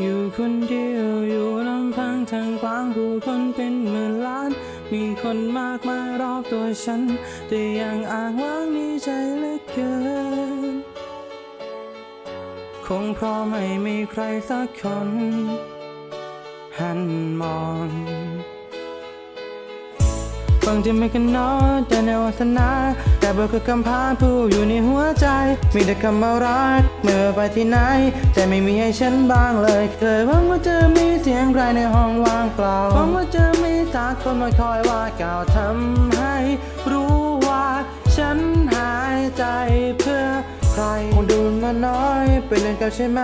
อยู่คนเดียวอยู่ลำพังทางกลางผู้คนเป็นหมื่นล้าน มีคนมากมายรอบตัวฉัน แต่ยังอ้างว้างในใจเหลือเกิน คงเพราะไม่มีใครสักคน หันมอง ฟังที่ไม่กันน้อยแต่ในวัฒนาแต่เบอร์คือคำพาผู้อยู่ในหัวใจ มีแต่คำว่ารักเมื่อไปที่ไหน แต่ไม่มีให้ฉันบ้างเลย เคยหวังว่าจะมีเสียงใครในห้องว่างเปล่าหวังว่าจะมีตาคนมาคอยว่าก่าวทำให้รู้ว่าฉัน คงดูมาน้อย เป็นเรื่องเก่าใช่ไหม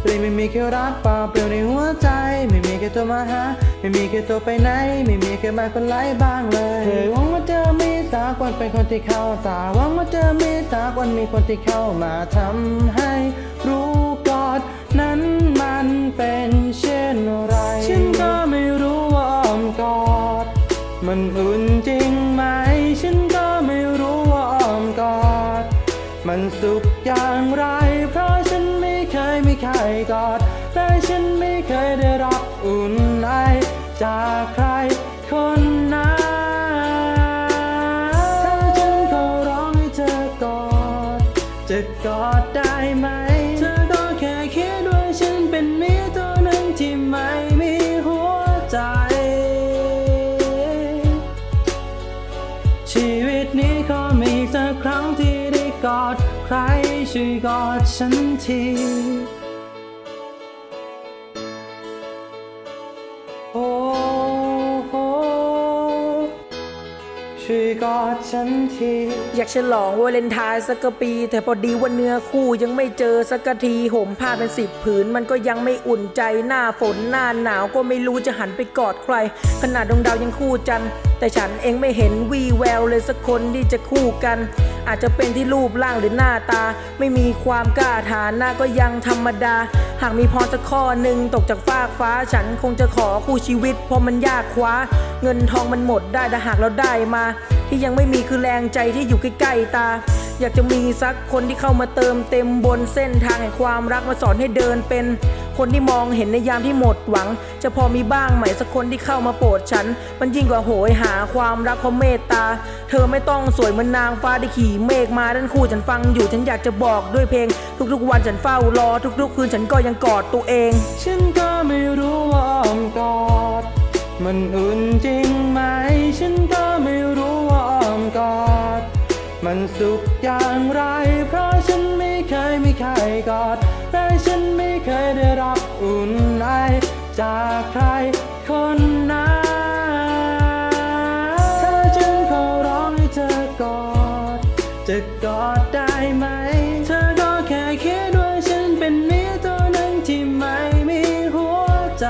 เปลี่ยนไม่มีแค่รักเปล่าเปลี่ยวในหัวใจ ไม่มีแค่ตัวมาหา ไม่มีแค่ตัวไปไหน ไม่มีแค่มาคนไล่บ้างเลยเคยหวังว่าเจะมีตากวันเป็นคนที่เข้าตาหวังว่าเจะมีตากวันมีคนที่เข้ามาทำให้รู้กอดนั้นมันเป็นเช่นไร ฉันก็ไม่รู้ว่าอ้อมกอด มันอุ่น อย่างไร เพราะฉันไม่เคยมีใครกอดและฉันไม่เคยได้รับอุ่นไอจากใคร กอดฉันทีโอ้โหช่วยกอดฉันที อยากฉลองวาเลนไทน์สักกะปี แต่พอดีว่าเนื้อคู่ยังไม่เจอสักกะทีห่มผ้าเป็นสิบผืน มันก็ยังไม่อุ่นใจหน้าฝนหน้าหนาวก็ไม่รู้จะหันไปกอดใคร ขนาดดวงดาวยังคู่จันทร์แต่ฉันเองไม่เห็นวีแววเลยสักคนที่จะคู่กัน อาจจะเป็นที่รูปร่างหรือหน้าตา ไม่มีความกล้าฐานหน้าก็ยังธรรมดา หากมีพรสักข้อหนึ่งตกจากฟากฟ้า ฉันคงจะขอคู่ชีวิตเพราะมันยากคว้า เงินทองมันหมดได้แต่หากเราได้มา ที่ยังไม่มีคือแรงใจที่อยู่ใกล้ๆตา อยากจะมีสักคนที่เข้ามาเติมเต็มบนเส้นทางแห่งความรักมาสอนให้เดินเป็น คนที่มองเห็นในยามที่หมดหวัง จะพอมีบ้างไหมสักคนที่เข้ามาโปรดฉัน มันยิ่งกว่าโหยหาความรักเพราะเมตตา เธอไม่ต้องสวยเหมือนนางฟ้าที่ขี่เมฆมาด้านคู่ฉันฟังอยู่ฉันอยากจะบอกด้วยเพลง ทุกๆวันฉันเฝ้ารอ ทุกๆคืนฉันก็ยังกอดตัวเอง ฉันก็ไม่รู้ว่าอ้อมกอด มันอุ่นจริงไหม ฉันก็ไม่รู้ว่าอ้อมกอด มันสุขอย่างไร เพราะฉันไม่เคยไมีใครกอด ไม่เคยได้รับอุ่นไอจากใครคนนั้นถ้าฉันขอร้องให้เธอกอด จะกอดได้ไหม เธอก็แค่คิดว่าฉันเป็นเมียตัวหนึ่งที่ไม่มีหัวใจ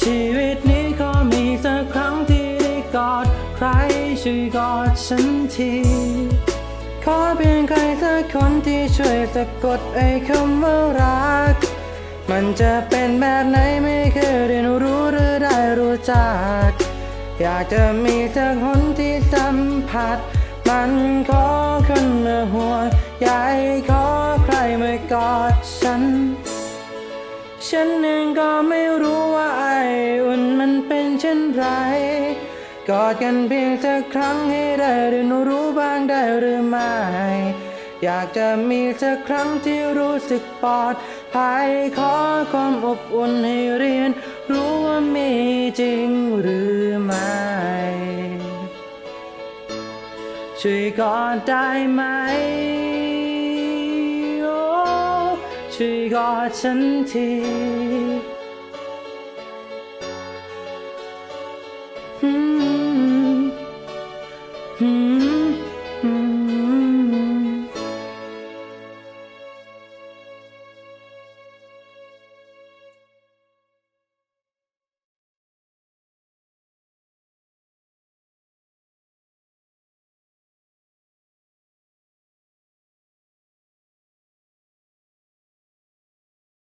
ชีวิตนี้ขอมีสักครั้งที่ได้กอด ใครช่วยกอดฉันที ขอเพียงใครสักคนที่ช่วยสะกดไอ้คำว่ารัก มันจะเป็นแบบไหนไม่เคยเรียนรู้หรือได้รู้จัก อยากจะมีสักคนที่สัมผัส มันขอคนมาหัวใหญ่ขอใครมากอดฉัน ฉันเองก็ไม่ กอดกันเพียงสักครั้งให้ได้เรียนรู้บ้างได้หรือไม่ อยากจะมีสักครั้งที่รู้สึกปลอดภัยขอความอบอุ่นให้เรียน รู้ว่ามีจริงหรือไม่ช่วยกอดได้ไหมโอ้ช่วยกอดฉันที